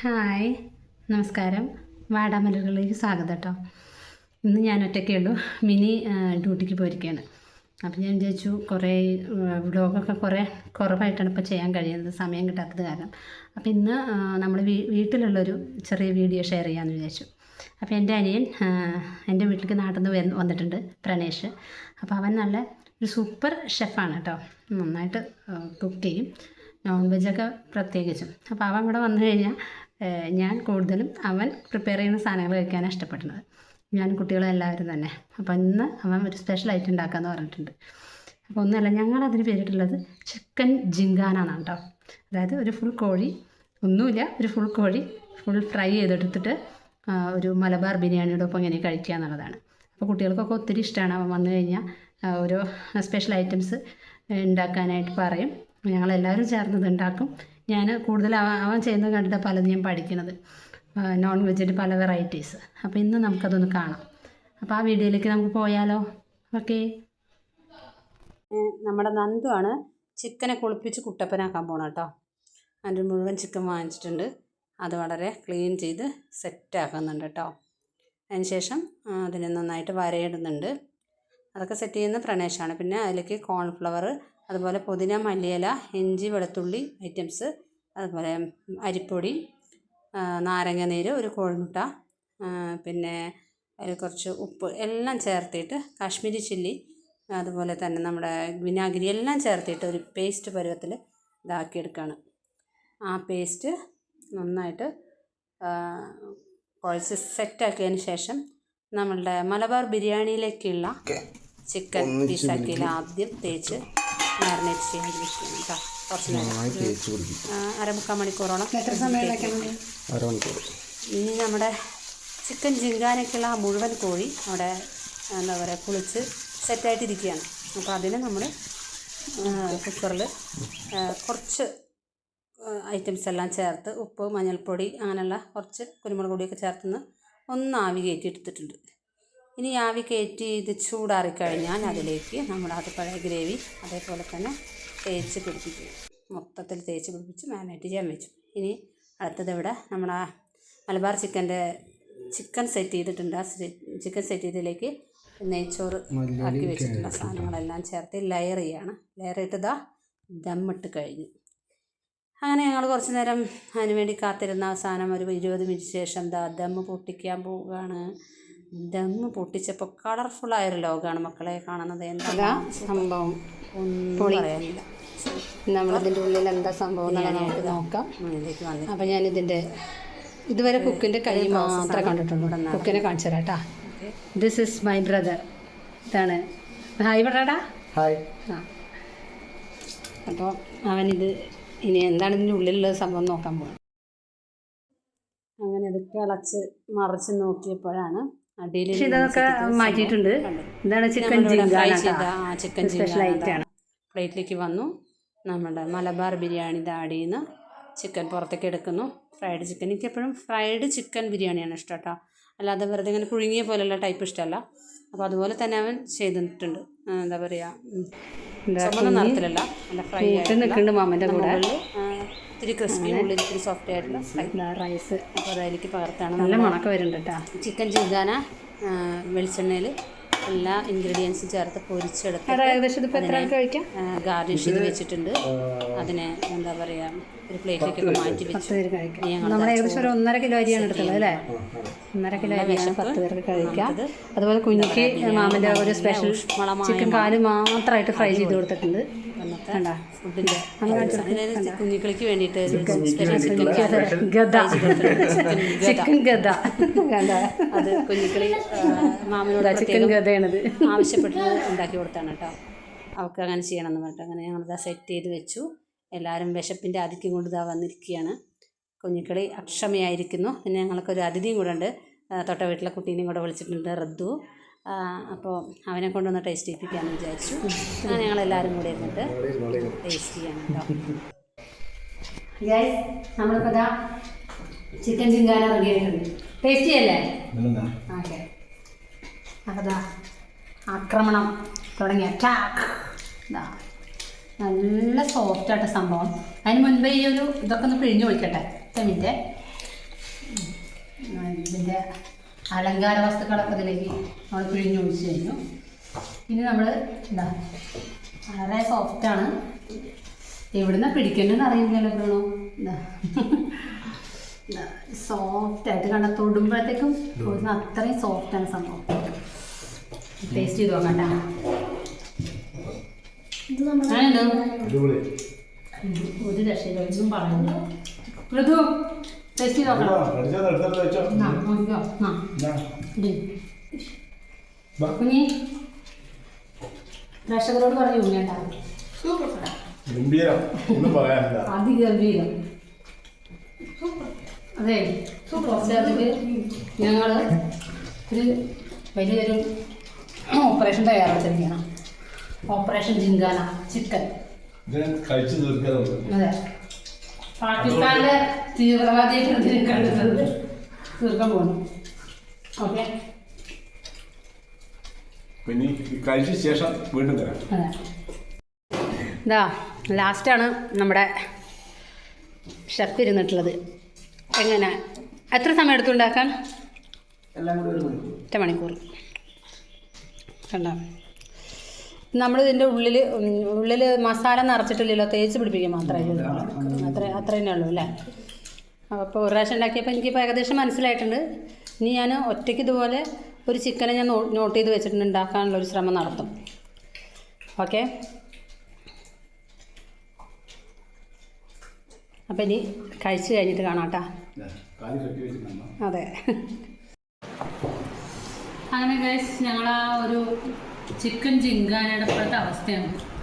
Hi. നമസ്കാരം. വാടാമലകളിലേക്ക് സ്വാഗതം കേട്ടോ ഇന്ന് ഞാൻ ഒറ്റയ്ക്കേ ഉള്ളൂ. മിനി ഡ്യൂട്ടിക്ക് പോയിരിക്കുകയാണ് അപ്പം ഞാൻ വിചാരിച്ചു കുറേ വ്ളോഗൊക്കെ കുറേ കുറവായിട്ടാണ് ഇപ്പോൾ ചെയ്യാൻ കഴിയുന്നത്. സമയം കിട്ടാത്തത് കാരണം. അപ്പോൾ ഇന്ന് നമ്മൾ വീട്ടിലുള്ളൊരു ചെറിയ വീഡിയോ ഷെയർ ചെയ്യാമെന്ന് വിചാരിച്ചു. അപ്പോൾ എന്റെ അനിയൻ എന്റെ വീട്ടിലേക്ക് നാട്ടിൽ നിന്ന് വന്നിട്ടുണ്ട് പ്രണേഷ്. അപ്പോൾ അവൻ നല്ല ഒരു സൂപ്പർ ഷെഫാണ് കേട്ടോ. നന്നായിട്ട് കുക്ക് ചെയ്യും. നോൺ വെജൊക്കെ പ്രത്യേകിച്ചും. അപ്പോൾ അവൻ ഇവിടെ വന്നു കഴിഞ്ഞാൽ ഞാൻ കൂടുതലും അവൻ പ്രിപ്പയർ ചെയ്യുന്ന സാധനങ്ങൾ കഴിക്കാനാണ് ഇഷ്ടപ്പെടുന്നത്. ഞാൻ കുട്ടികളെല്ലാവരും തന്നെ. അപ്പോൾ ഇന്ന് അവൻ ഒരു സ്പെഷ്യൽ ഐറ്റം ഉണ്ടാക്കാമെന്ന് പറഞ്ഞിട്ടുണ്ട്. അപ്പോൾ ഒന്നുമല്ല ഞങ്ങളതിന് പേരിട്ടുള്ളത് ചിക്കൻ ജിങ്കാന എന്നാണ് കേട്ടോ അതായത് ഒരു ഫുൾ കോഴി ഒന്നുമില്ല ഒരു ഫുൾ കോഴി ഫുൾ ഫ്രൈ ചെയ്തെടുത്തിട്ട് ഒരു മലബാർ ബിരിയാണിയുടെ ഒപ്പം ഇങ്ങനെ കഴിക്കുക എന്നുള്ളതാണ്. അപ്പോൾ കുട്ടികൾക്കൊക്കെ ഒത്തിരി ഇഷ്ടമാണ് അവൻ വന്നു കഴിഞ്ഞാൽ ഓരോ സ്പെഷ്യൽ ഐറ്റംസ് ഉണ്ടാക്കാനായിട്ട് പറയും. ഞങ്ങളെല്ലാവരും ചേർന്നത് ഉണ്ടാക്കും ഞാൻ കൂടുതൽ അവൻ ചെയ്യുന്നത് കണ്ടിട്ട് പലതും ഞാൻ പഠിക്കുന്നത് നോൺ വെജിന്റെ പല വെറൈറ്റീസ് അപ്പോൾ ഇന്ന് നമുക്കതൊന്ന് കാണാം. അപ്പോൾ ആ വീഡിയോയിലേക്ക് നമുക്ക് പോയാലോ? ഓക്കെ. നമ്മുടെ നന്ദു ആണ് ചിക്കനെ കുളിപ്പിച്ച് കുട്ടപ്പനാക്കാൻ പോകണം കേട്ടോ അതിന്റെ മുഴുവൻ ചിക്കൻ വാങ്ങിച്ചിട്ടുണ്ട്. അത് വളരെ ക്ലീൻ ചെയ്ത് സെറ്റാക്കുന്നുണ്ട് കേട്ടോ. അതിന് ശേഷം അതിനെ നന്നായിട്ട് വരയിടുന്നുണ്ട്. അതൊക്കെ സെറ്റ് ചെയ്യുന്ന പ്രണേഷാണ്. പിന്നെ അതിലേക്ക് കോൺഫ്ലവർ അതുപോലെ പുതിന മല്ലിയില ഇഞ്ചി വെളുത്തുള്ളി ഐറ്റംസ് അതുപോലെ അരിപ്പൊടി നാരങ്ങ നീര് ഒരു കോഴിമുട്ട പിന്നെ അതിൽ കുറച്ച് ഉപ്പ് എല്ലാം ചേർത്തിട്ട് കാശ്മീരി ചില്ലി അതുപോലെ തന്നെ നമ്മുടെ വിനാഗിരി എല്ലാം ചേർത്തിട്ട് ഒരു പേസ്റ്റ് പരുവത്തിൽ ഇതാക്കിയെടുക്കുകയാണ് ആ പേസ്റ്റ് നന്നായിട്ട് കുഴച്ച് സെറ്റാക്കിയതിന് ശേഷം നമ്മളുടെ മലബാർ ബിരിയാണിയിലേക്കുള്ള ചിക്കൻ പീസാക്കിയിൽ ആദ്യം തേച്ച് മാറിനേറ്റ് ചെയ്യാൻ വെക്കണം കേട്ടോ കുറച്ച് നേരം. അരമുക്കാൽ മണിക്കൂറോളം എത്ര സമയം അരമണിക്കൂർ. ഇനി നമ്മുടെ ചിക്കൻ ജിങ്കാനൊക്കെയുള്ള ആ മുഴുവൻ കോഴി അവിടെ എന്താ പറയുക കുളിച്ച് സെറ്റായിട്ടിരിക്കുകയാണ് അപ്പോൾ അതിന് നമ്മൾ കുക്കറിൽ കുറച്ച് ഐറ്റംസ് എല്ലാം ചേർത്ത് ഉപ്പ് മഞ്ഞൾപ്പൊടി അങ്ങനെയുള്ള കുറച്ച് കുരുമുളക് പൊടിയൊക്കെ ചേർത്തുനിന്ന് ഒന്ന് ആവി കയറ്റി എടുത്തിട്ടുണ്ട് ഇനി ആവി കയറ്റി ഇത് ചൂടാറി കഴിഞ്ഞാൽ അതിലേക്ക് നമ്മൾ അത് പഴയ ഗ്രേവി അതേപോലെ തന്നെ തേച്ച് പിടിപ്പിക്കും. മൊത്തത്തിൽ തേച്ച് പിടിപ്പിച്ച് മാരിനേറ്റ് ചെയ്യാൻ വെച്ചു. ഇനി അടുത്തത് ഇവിടെ നമ്മൾ ആ മലബാർ ചിക്കന്റെ ചിക്കൻ സെറ്റ് ചെയ്തിട്ടുണ്ട്. ആ ചിക്കൻ സെറ്റ് ചെയ്തതിലേക്ക് നെയ്ച്ചോറ് ആക്കി വെച്ചിട്ടുള്ള സാധനങ്ങളെല്ലാം ചേർത്ത് ലെയർ ചെയ്യാണ്. ലെയർ ഇട്ടതാ ദമ്മിട്ട് കഴിഞ്ഞു. അങ്ങനെ ഞങ്ങൾ കുറച്ച് നേരം അതിനുവേണ്ടി കാത്തിരുന്ന അവസാനം ഒരു ഇരുപത് മിനിറ്റ് ശേഷം ദാ ദമ്മ് പൊട്ടിക്കാൻ പോവുകയാണ്. ദമ്മ് പൊട്ടിച്ചപ്പോൾ കളർഫുള്ളായൊരു ലോകമാണ് മക്കളെ കാണുന്നത്. എന്താ സംഭവം. ഒന്നും പറയാനില്ല. നമ്മളിതിന്റെ ഉള്ളിൽ എന്താ സംഭവം എന്നുള്ളത് നമുക്ക് നോക്കാം. അപ്പം ഞാനിതിന്റെ ഇതുവരെ കുക്കിന്റെ കൈ മാത്രമേ കണ്ടിട്ടുള്ളൂ. കുക്കിനെ കാണിച്ചു തരാം കേട്ടാ. ദിസ് ഇസ് മൈ ബ്രദർ ഇതാണ്. ഹായ് പറടാ ഹായ് ആ. അപ്പോൾ അവനിത് ഇനി എന്താണ് ഇതിന്റെ ഉള്ളിലുള്ള സംഭവം നോക്കാൻ പോകുന്നത് അങ്ങനെ അത് കിളച്ച് മറിച്ച് നോക്കിയപ്പോഴാണ് ഇതൊക്കെ മാറ്റിയിട്ടുണ്ട്. ഇതാണ് ചിക്കൻ ചിക്കൻ സ്പെഷ്യൽ ഐറ്റമാണ് പ്ലേറ്റിലേക്ക് വന്നു. നമ്മുടെ മലബാർ ബിരിയാണി നിന്ന് ചിക്കൻ പുറത്തേക്ക് എടുക്കുന്നു. ഫ്രൈഡ് ചിക്കൻ എനിക്ക് എപ്പോഴും ഫ്രൈഡ് ചിക്കൻ ബിരിയാണിയാണ് ഇഷ്ടം കേട്ടോ അല്ലാതെ വെറുതെ ഇങ്ങനെ പുഴുങ്ങിയ പോലെയുള്ള ടൈപ്പ് ഇഷ്ടമല്ല അപ്പോൾ അതുപോലെ തന്നെ അവൻ ചെയ്തിട്ടുണ്ട്. എന്താ പറയുക നടത്തിലല്ല ചുമന്ന നിറത്തിലല്ല. നല്ല ഫ്രൈ ആയിട്ട് നിൽക്കുന്നുണ്ട് മാമന്റെ കൂടെ. ഇത്തിരി ക്രിസ്പി ഉള്ളിൽ ഇത്തിരി സോഫ്റ്റ് ആയിട്ടുള്ള റൈസ് അപ്പോൾ അതിലേക്ക് പകർത്താണ് നല്ല മണക്കം വരുന്നുണ്ട് കേട്ടോ ചിക്കൻ ചിങ്കാന വെളിച്ചെണ്ണയിൽ എല്ലാ ഇൻഗ്രീഡിയൻസും ചേർത്ത് പൊരിച്ചെടുത്ത് ഏകദേശം ഇതിപ്പോൾ എത്ര കഴിക്കാം? ഗാർണിഷ് ചെയ്ത് വെച്ചിട്ടുണ്ട്. അതിനെ എന്താ പറയുക ഒരു പ്ലേറ്റിലേക്കൊക്കെ മാറ്റി വെച്ചു നമ്മൾ ഏകദേശം ഒരു ഒന്നര കിലോ അരിയാണ് എടുത്തത് അല്ലേ? ഒന്നര കിലോ അരിയാണ് പത്ത് പേർക്ക് കഴിക്കാം. അതുപോലെ കുഞ്ഞിക്ക് മാമന്റെ ഒരു സ്പെഷ്യൽ ചിക്കൻ കാൽ മാത്രമായിട്ട് ഫ്രൈ ചെയ്ത് കൊടുത്തിട്ടുണ്ട്. കണ്ടാ ഫുഡിന്റെ കുഞ്ഞുക്കിളിക്ക് വേണ്ടിയിട്ട് ചിക്കൻ ഗദ. കണ്ട. അത് കുഞ്ഞുക്കിളി മാമനോട് ചിക്കൻ ഗതയാണത് ആവശ്യപ്പെട്ടത് ഉണ്ടാക്കി കൊടുത്താണ് കേട്ടോ. അവൾക്ക് അങ്ങനെ ചെയ്യണം എന്ന് പറഞ്ഞിട്ട് അങ്ങനെ ഞങ്ങളിതാ സെറ്റ് ചെയ്ത് വെച്ചു. എല്ലാവരും വിശപ്പിന്റെ ആധിക്യം കൊണ്ട് ഇതാ വന്നിരിക്കുകയാണ്. കുഞ്ഞിക്കളി അക്ഷമയായിരിക്കുന്നു. പിന്നെ ഞങ്ങൾക്കൊരു അതിഥിയും കൂടെ ഉണ്ട്. തൊട്ട വീട്ടിലെ കുട്ടീനെയും കൂടെ വിളിച്ചിട്ടുണ്ട് റദ്ദു. അപ്പോൾ അവനെ കൊണ്ടൊന്ന് ടേസ്റ്റ് ചെയ്യിപ്പിക്കാമെന്ന് വിചാരിച്ചു. അങ്ങനെ ഞങ്ങളെല്ലാവരും കൂടി ഇരുന്നിട്ട് ടേസ്റ്റ് ചെയ്യാൻ കേട്ടോ നമ്മളിപ്പോൾ ഇതാ ചിക്കൻ ചിങ്കാന റെഡി ആയിട്ടുണ്ട്. ടേസ്റ്റി പിന്നെന്താ ഓക്കെ അതാ ആക്രമണം തുടങ്ങി. അറ്റാക്ക് ഇതാ നല്ല സോഫ്റ്റ് ആയിട്ട് സംഭവം. അതിന് മുൻപേ ഈ ഒരു ഇതൊക്കെ ഒന്ന് പിഴിഞ്ഞു ഒഴിക്കട്ടെ. മിനിറ്റ്. ഇതിന്റെ അലങ്കാര വസ്തുക്കളൊക്കെ ഇതിലേക്ക് നമ്മൾ പിഴിഞ്ഞൊഴിച്ച് കഴിഞ്ഞു. ഇനി നമ്മൾ എന്താ വളരെ സോഫ്റ്റാണ് എവിടുന്ന പിടിക്കേണ്ടതെന്ന് അറിയില്ലല്ലോ പ്രണോ എന്താ സോഫ്റ്റായിട്ട് കണ്ട തൊടുമ്പോഴത്തേക്കും തൊടുന്ന അത്രയും സോഫ്റ്റാണ് സംഭവം. ടേസ്റ്റ് ചെയ്ത് നോക്കണ്ട ഒരു രക്ഷയില്ല ഒന്നും പറഞ്ഞു മൃദു നോക്കണം വെച്ചോ. വാ. കുഞ്ഞി പ്രേക്ഷകരോട് പറഞ്ഞു വേണ്ട ഗംഭീരം ഒന്നും പറയാനില്ല അതിഗംഭീരം അതെ കുറച്ച് അതിൽ ഞങ്ങൾ ഒരു വലിയൊരു ഓപ്പറേഷൻ തയ്യാറാക്കിയിരിക്കണം ഓപ്പറേഷൻ ജിങ്കാന ചിക്കൻ അതെ പാകിസ്ഥാനിലെ തീവ്രവാദിയെ കണ്ടെത്തുന്നത്? തീർക്കാൻ പോകുന്നു ഓക്കെ. പിന്നെ കഴിച്ച ശേഷം വീണ്ടും തരാം. ഇതാ ലാസ്റ്റാണ് നമ്മുടെ ഷെഫ് ഇരുന്നിട്ടുള്ളത് എങ്ങനെ? എത്ര സമയം എടുത്തു ഉണ്ടാക്കാൻ? എല്ലാം കൂടി ഒരു മണിക്കൂർ. ഒറ്റ മണിക്കൂർ കണ്ടോ? നമ്മൾ ഇതിന്റെ ഉള്ളിൽ ഉള്ളിൽ മസാല നിറച്ചിട്ടില്ലല്ലോ തേച്ച് പിടിപ്പിക്കുക മാത്രമേ. അത്ര അത്ര തന്നെ ഉള്ളൂ അല്ലേ? അപ്പോൾ ഒരു പ്രാവശ്യം ഉണ്ടാക്കിയപ്പോൾ എനിക്കിപ്പോൾ ഏകദേശം മനസ്സിലായിട്ടുണ്ട്. ഇനി ഞാൻ ഒറ്റയ്ക്ക് ഇതുപോലെ ഒരു ചിക്കനെ ഞാൻ നോട്ട് ചെയ്ത് വെച്ചിട്ടുണ്ട് ഉണ്ടാക്കാനുള്ള ഒരു ശ്രമം നടത്തും. ഓക്കെ അപ്പം ഇനി കഴിച്ചു കഴിഞ്ഞിട്ട് കാണാം കേട്ടോ കാലി കെട്ടി വെച്ചിട്ടുണ്ടോ? അതെ. അങ്ങനെ ഗൈസ് ഞങ്ങൾ ആ ഒരു ചിക്കൻ ചിങ്കാനയുടെ അവസ്ഥയാണ്.